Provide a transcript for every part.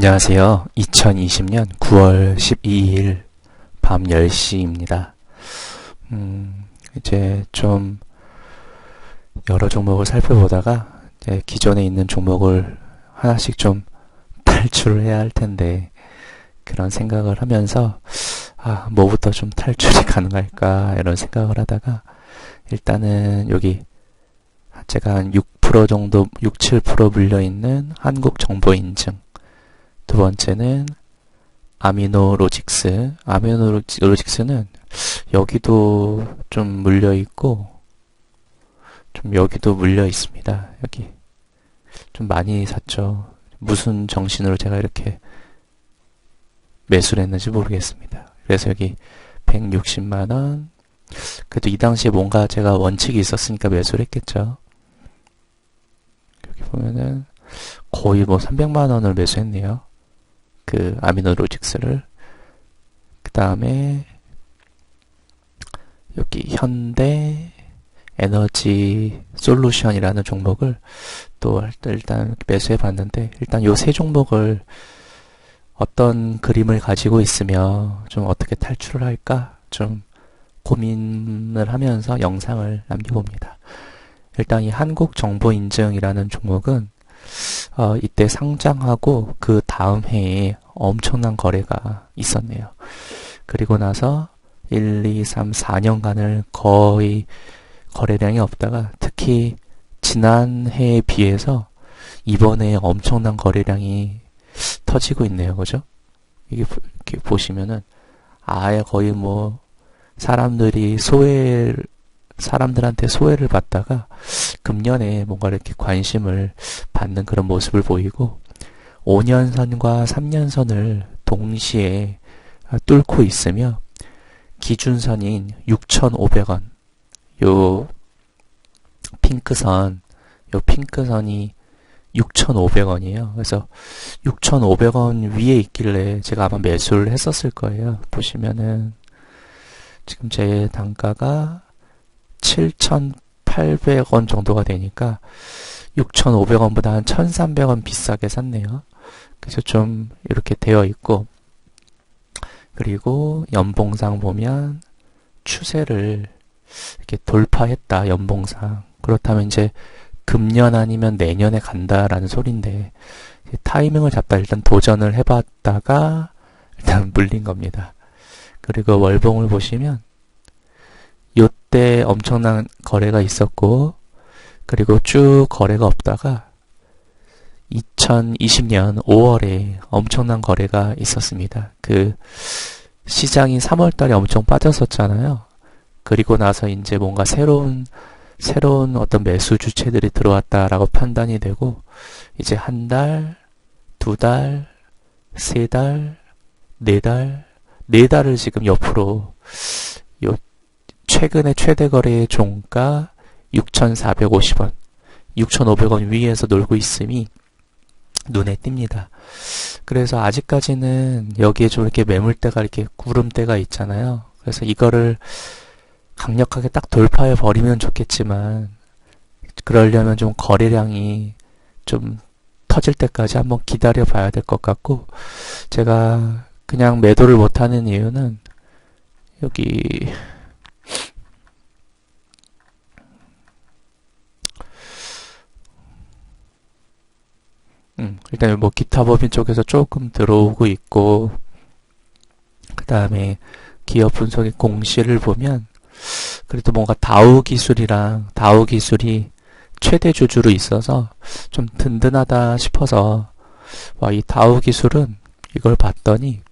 안녕하세요. 2020년 9월 12일 밤 10시입니다. 음, 이제 좀 여러 종목을 살펴보다가 기존에 있는 종목을 하나씩 좀 탈출을 해야 할 텐데 그런 생각을 하면서 아, 뭐부터 좀 탈출이 가능할까 이런 생각을 하다가 일단은 여기 제가 한 6% 정도 6, 7% 물려 있는 한국 정보 인증 두 번째는 아미노로직스. 아미노로직스는 여기도 좀 물려 있고, 좀 여기도 물려 있습니다. 여기. 좀 많이 샀죠. 무슨 정신으로 제가 이렇게 매수를 했는지 모르겠습니다. 그래서 여기 160만원. 그래도 이 당시에 뭔가 제가 원칙이 있었으니까 매수를 했겠죠. 여기 보면은 거의 뭐 300만원을 매수했네요. 그 아미노 로직스를 그 다음에 여기 현대 에너지 솔루션이라는 종목을 또 일단 매수해 봤는데 일단 요 세 종목을 어떤 그림을 가지고 있으며 좀 어떻게 탈출을 할까 좀 고민을 하면서 영상을 남겨봅니다. 일단 이 한국정보인증이라는 종목은 어, 이때 상장하고 그 다음 해에 엄청난 거래가 있었네요. 그리고 나서 1, 2, 3, 4년간을 거의 거래량이 없다가 특히 지난해에 비해서 이번에 엄청난 거래량이 터지고 있네요. 그죠? 이게 이렇게 보시면은 아예 거의 뭐 사람들이 소외 사람들한테 소외를 받다가 금년에 뭔가 이렇게 관심을 받는 그런 모습을 보이고 5년선과 3년선을 동시에 뚫고 있으며 기준선인 6,500원 요 핑크선 요 핑크선이 6,500원이에요. 그래서 6,500원 위에 있길래 제가 아마 매수를 했었을 거예요. 보시면은 지금 제 단가가 7,800원 정도가 되니까 6,500원보다 한 1,300원 비싸게 샀네요. 그래서 좀 이렇게 되어 있고 그리고 연봉상 보면 추세를 이렇게 돌파했다 연봉상 그렇다면 이제 금년 아니면 내년에 간다라는 소린데 타이밍을 잡다 일단 도전을 해봤다가 일단 물린 겁니다. 그리고 월봉을 보시면 요때 엄청난 거래가 있었고 그리고 쭉 거래가 없다가 2020년 5월에 엄청난 거래가 있었습니다. 그 시장이 3월 달에 엄청 빠졌었잖아요. 그리고 나서 이제 뭔가 새로운 새로운 어떤 매수 주체들이 들어왔다라고 판단이 되고 이제 한 달, 두 달, 세 달, 네 달, 네 달을 지금 옆으로 요 최근에 최대 거래의 종가 6,450원, 6,500원 위에서 놀고 있음이 눈에 띕니다. 그래서 아직까지는 여기에 좀 이렇게 매물대가 이렇게 구름대가 있잖아요. 그래서 이거를 강력하게 딱 돌파해 버리면 좋겠지만 그러려면 좀 거래량이 좀 터질 때까지 한번 기다려 봐야 될 것 같고 제가 그냥 매도를 못하는 이유는 여기 음, 일단 뭐 기타 법인 쪽에서 조금 들어오고 있고 그 다음에 기업 분석의 공시를 보면 그래도 뭔가 다우 기술이랑 다우 기술이 최대 주주로 있어서 좀 든든하다 싶어서 와 이 다우 기술은 이걸 봤더니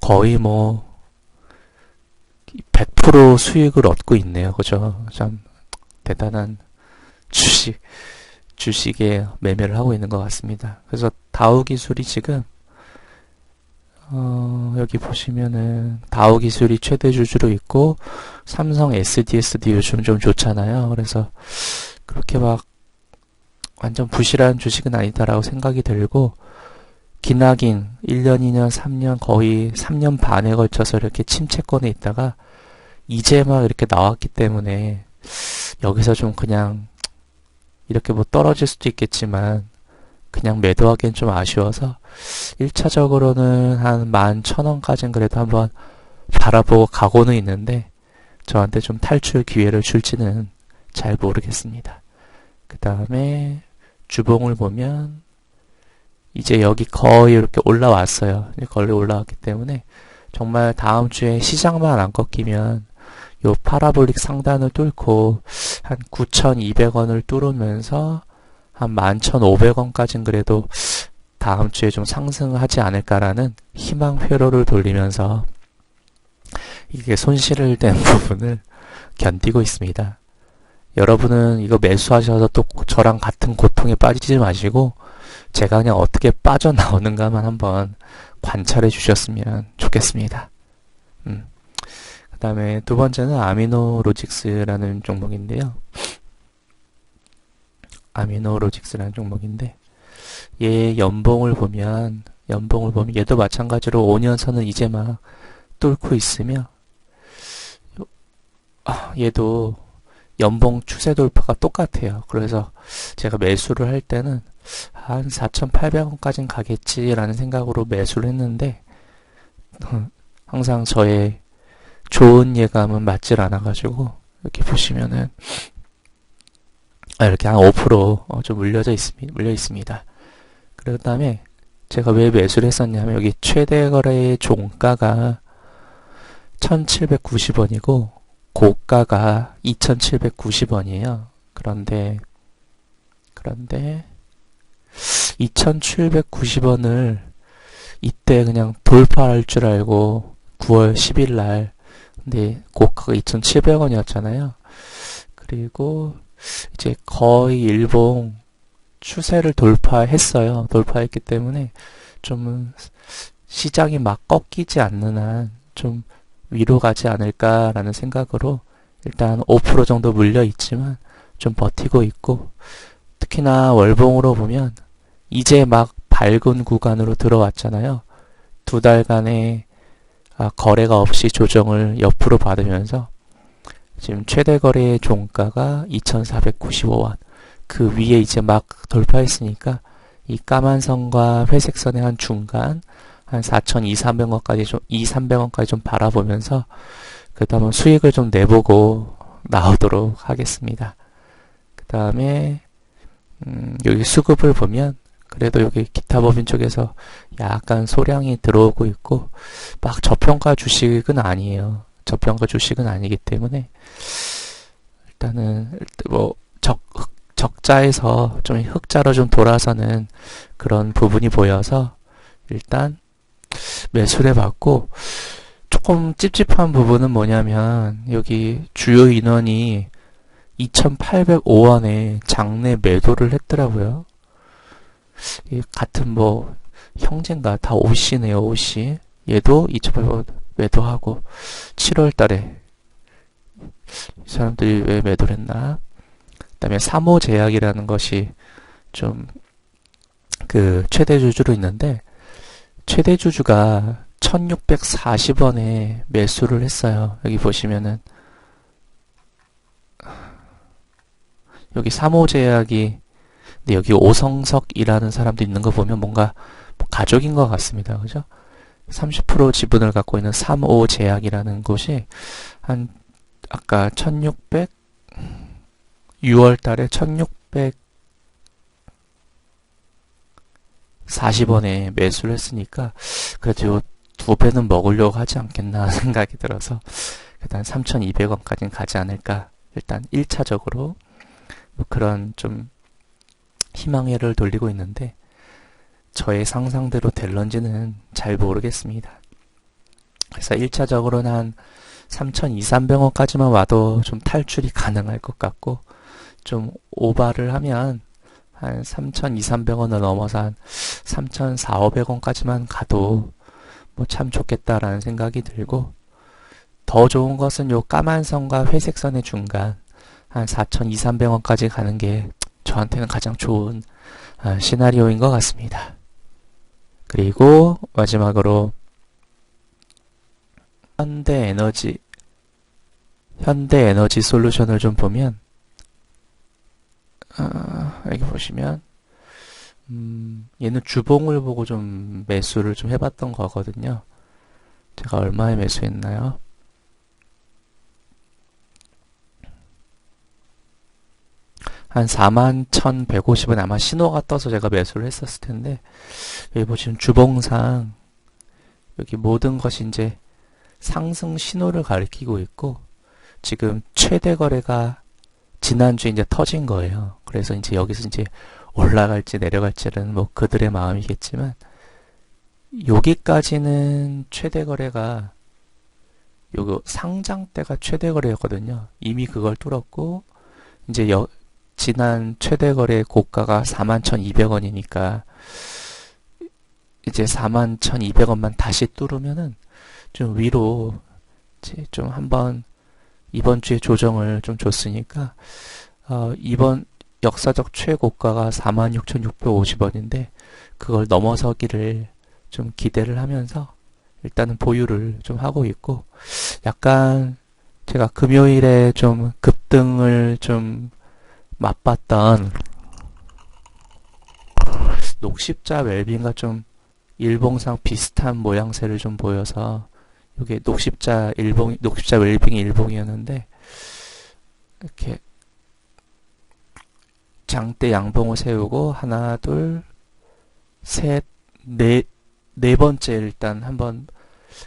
거의 뭐 100% 수익을 얻고 있네요. 그죠? 참 대단한 주식 주식에 매매를 하고 있는 것 같습니다. 그래서 다우 기술이 지금 어, 여기 보시면은 다우 기술이 최대 주주로 있고 삼성 SDS도 요즘 좀 좋잖아요. 그래서 그렇게 막 완전 부실한 주식은 아니다라고 생각이 들고 기나긴 1년, 2년, 3년 거의 3년 반에 걸쳐서 이렇게 침체권에 있다가 이제 막 이렇게 나왔기 때문에 여기서 좀 그냥 이렇게 뭐 떨어질 수도 있겠지만 그냥 매도하기엔 좀 아쉬워서 1차적으로는 한 11,000원까지는 그래도 한번 바라보고 가고는 있는데 저한테 좀 탈출 기회를 줄지는 잘 모르겠습니다. 그 다음에 주봉을 보면 이제 여기 거의 이렇게 올라왔어요. 거의 올라왔기 때문에 정말 다음 주에 시장만 안 꺾이면 요 파라볼릭 상단을 뚫고 한 9,200원을 뚫으면서 한 11,500원까지는 그래도 다음 주에 좀 상승하지 않을까라는 희망 회로를 돌리면서 이게 손실을 댄 부분을 견디고 있습니다. 여러분은 이거 매수하셔서 또 저랑 같은 고통에 빠지지 마시고 제가 그냥 어떻게 빠져나오는가만 한번 관찰해 주셨으면 좋겠습니다. 음. 그 다음에 두 번째는 아미노로직스라는 종목인데요. 아미노로직스라는 종목인데 얘 연봉을 보면 연봉을 보면 얘도 마찬가지로 5년선을 이제 막 뚫고 있으며 아, 얘도 연봉 추세 돌파가 똑같아요. 그래서 제가 매수를 할 때는 한 4,800원까지는 가겠지라는 생각으로 매수를 했는데 항상 저의 좋은 예감은 맞질 않아가지고 이렇게 보시면은 아, 이렇게 한 5%좀 어, 물려져 있습니다. 물려 있습니다. 그 다음에 제가 왜 매수를 했었냐면 여기 최대 거래의 종가가 1790원이고 고가가 2790원이에요. 그런데 그런데 2790원을 이때 그냥 돌파할 줄 알고 9월 10일 날 근데 고가가 2,700원이었잖아요. 그리고 이제 거의 일봉 추세를 돌파했어요. 돌파했기 때문에 좀 시장이 막 꺾이지 않는 한 좀 위로 가지 않을까라는 생각으로 일단 5% 정도 물려 있지만 좀 버티고 있고 특히나 월봉으로 보면 이제 막 밝은 구간으로 들어왔잖아요. 두 달간의 아, 거래가 없이 조정을 옆으로 받으면서 지금 최대 거래의 종가가 2,495원. 그 위에 이제 막 돌파했으니까 이 까만 선과 회색 선의 한 중간 한 4,200원까지 좀 2,300원까지 좀 바라보면서 그다음에 수익을 좀 내보고 나오도록 하겠습니다. 그 다음에 음, 여기 수급을 보면 그래도 여기 기타 법인 쪽에서 약간 소량이 들어오고 있고 막 저평가 주식은 아니에요. 저평가 주식은 아니기 때문에 일단은 뭐 적, 적자에서 좀 흑자로 좀 돌아서는 그런 부분이 보여서 일단 매수를 받고 조금 찝찝한 부분은 뭐냐면 여기 주요 인원이 2,805원에 장내 매도를 했더라고요. 같은 뭐 형제인가 다 OC네요, OC. 얘도 2,800원 매도하고 7월 달에 이 사람들이 왜 매도를 했나? 그 다음에 3호 제약이라는 것이 좀 그 최대 주주로 있는데 최대 주주가 1640원에 매수를 했어요. 여기 보시면은 여기 3호 제약이 근데 여기 오성석이라는 사람도 있는 거 보면 뭔가 가족인 것 같습니다. 그죠? 30% 지분을 갖고 있는 3호 제약이라는 곳이 한 아까 1600 6월 달에 1600 40원에 매수를 했으니까 그래도 두 배는 먹으려고 하지 않겠나 생각이 들어서 일단 3,200원까지는 가지 않을까 일단 1차적으로 뭐 그런 좀 희망회를 돌리고 있는데 저의 상상대로 될런지는 잘 모르겠습니다. 그래서 1차적으로는 한 3,200원까지만 와도 좀 탈출이 가능할 것 같고 좀 오바를 하면 한 3,200원을 넘어서 한 3,400원까지만 가도 뭐 참 좋겠다라는 생각이 들고 더 좋은 것은 요 까만 선과 회색 선의 중간 한 4,200원까지 가는 게 저한테는 가장 좋은 아, 시나리오인 것 같습니다. 그리고 마지막으로 현대 에너지 현대 에너지 솔루션을 좀 보면 어, 여기 보시면 음, 얘는 주봉을 보고 좀 매수를 좀 해봤던 거거든요. 제가 얼마에 매수했나요? 한 41,150원 아마 신호가 떠서 제가 매수를 했었을 텐데 여기 보시면 주봉상 여기 모든 것이 이제 상승 신호를 가리키고 있고 지금 최대 거래가 지난주에 이제 터진 거예요. 그래서 이제 여기서 이제 올라갈지 내려갈지는 뭐 그들의 마음이겠지만 여기까지는 최대 거래가 요거 상장 때가 최대 거래였거든요. 이미 그걸 뚫었고 이제 여, 지난 최대 거래 고가가 41,200원이니까 이제 41,200원만 다시 뚫으면은 좀 위로 이제 좀 한번 이번 주에 조정을 좀 줬으니까 어, 이번 역사적 최고가가 46,650원인데 그걸 넘어서기를 좀 기대를 하면서 일단은 보유를 좀 하고 있고 약간 제가 금요일에 좀 급등을 좀 맛봤던 녹십자 웰빙과 좀 일봉상 비슷한 모양새를 좀 보여서 이게 녹십자 일봉 녹십자 웰빙이 일봉이었는데 이렇게 장대 양봉을 세우고 하나 둘셋넷네 네 번째 일단 한번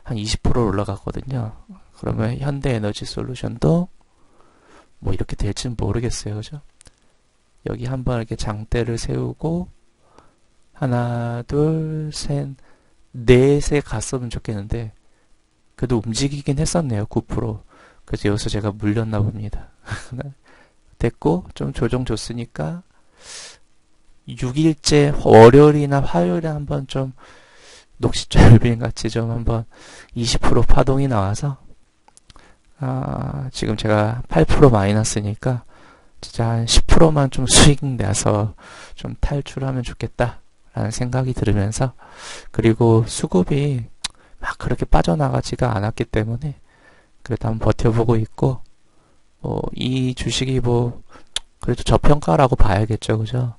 한 20% 올라갔거든요. 그러면 현대에너지 솔루션도 뭐 이렇게 될지는 모르겠어요. 그죠? 여기 한번 이렇게 장대를 세우고 하나, 둘, 셋, 넷에 갔으면 좋겠는데 그래도 움직이긴 했었네요. 9%. 그래서 여기서 제가 물렸나 봅니다. 됐고 좀 조정 줬으니까 6일째 월요일이나 화요일에 한번 좀 녹시절빙 같이 좀 한번 20% 파동이 나와서 아, 지금 제가 8% 마이너스니까 진짜 한 10%만 좀 수익 내서 좀 탈출하면 좋겠다. 라는 생각이 들으면서 그리고 수급이 막 그렇게 빠져나가지가 않았기 때문에 그래도 한번 버텨보고 있고 뭐 이 주식이 뭐 그래도 저평가라고 봐야겠죠 그죠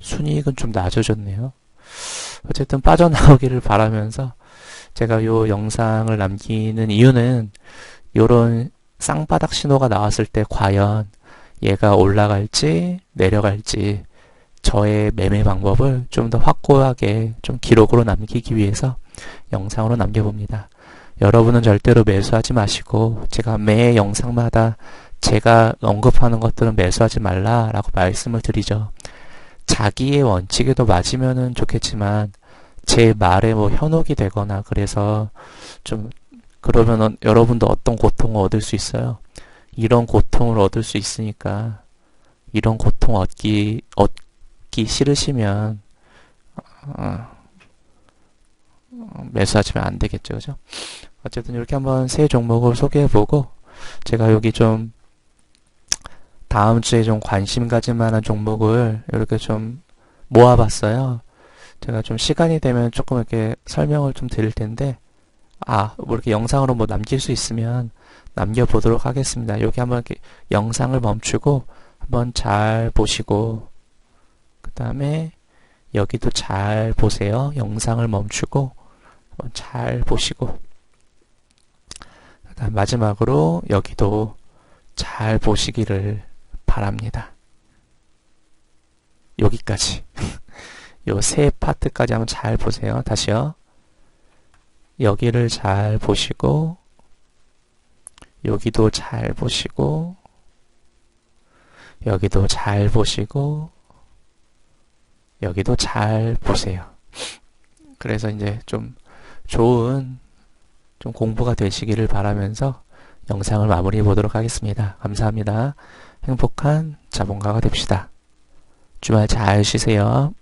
순이익은 좀 낮아졌네요 어쨌든 빠져나오기를 바라면서 제가 요 영상을 남기는 이유는 요런 쌍바닥 신호가 나왔을 때 과연 얘가 올라갈지 내려갈지 저의 매매 방법을 좀 더 확고하게 좀 기록으로 남기기 위해서 영상으로 남겨봅니다. 여러분은 절대로 매수하지 마시고 제가 매 영상마다 제가 언급하는 것들은 매수하지 말라라고 말씀을 드리죠. 자기의 원칙에도 맞으면은 좋겠지만 제 말에 뭐 현혹이 되거나 그래서 좀 그러면은 여러분도 어떤 고통을 얻을 수 있어요. 이런 고통을 얻을 수 있으니까 이런 고통 얻기 얻기 싫으시면 어, 어, 매수하시면 안 되겠죠, 그죠? 어쨌든 이렇게 한번 세 종목을 소개해보고 제가 여기 좀 다음 주에 좀 관심 가질 만한 종목을 이렇게 좀 모아봤어요. 제가 좀 시간이 되면 조금 이렇게 설명을 좀 드릴 텐데 아, 뭐 이렇게 영상으로 뭐 남길 수 있으면 남겨보도록 하겠습니다. 여기 한번 이렇게 영상을 멈추고 한번 잘 보시고 그 다음에 여기도 잘 보세요. 영상을 멈추고 한번 잘 보시고 그다음 마지막으로 여기도 잘 보시기를 바랍니다. 여기까지 요 세 파트까지 한번 잘 보세요. 다시요. 여기를 잘 보시고 여기도 잘 보시고 여기도 잘 보시고 여기도 잘 보세요. 그래서 이제 좀 좋은 좀 공부가 되시기를 바라면서 영상을 마무리해 보도록 하겠습니다. 감사합니다. 행복한 자본가가 됩시다. 주말 잘 쉬세요.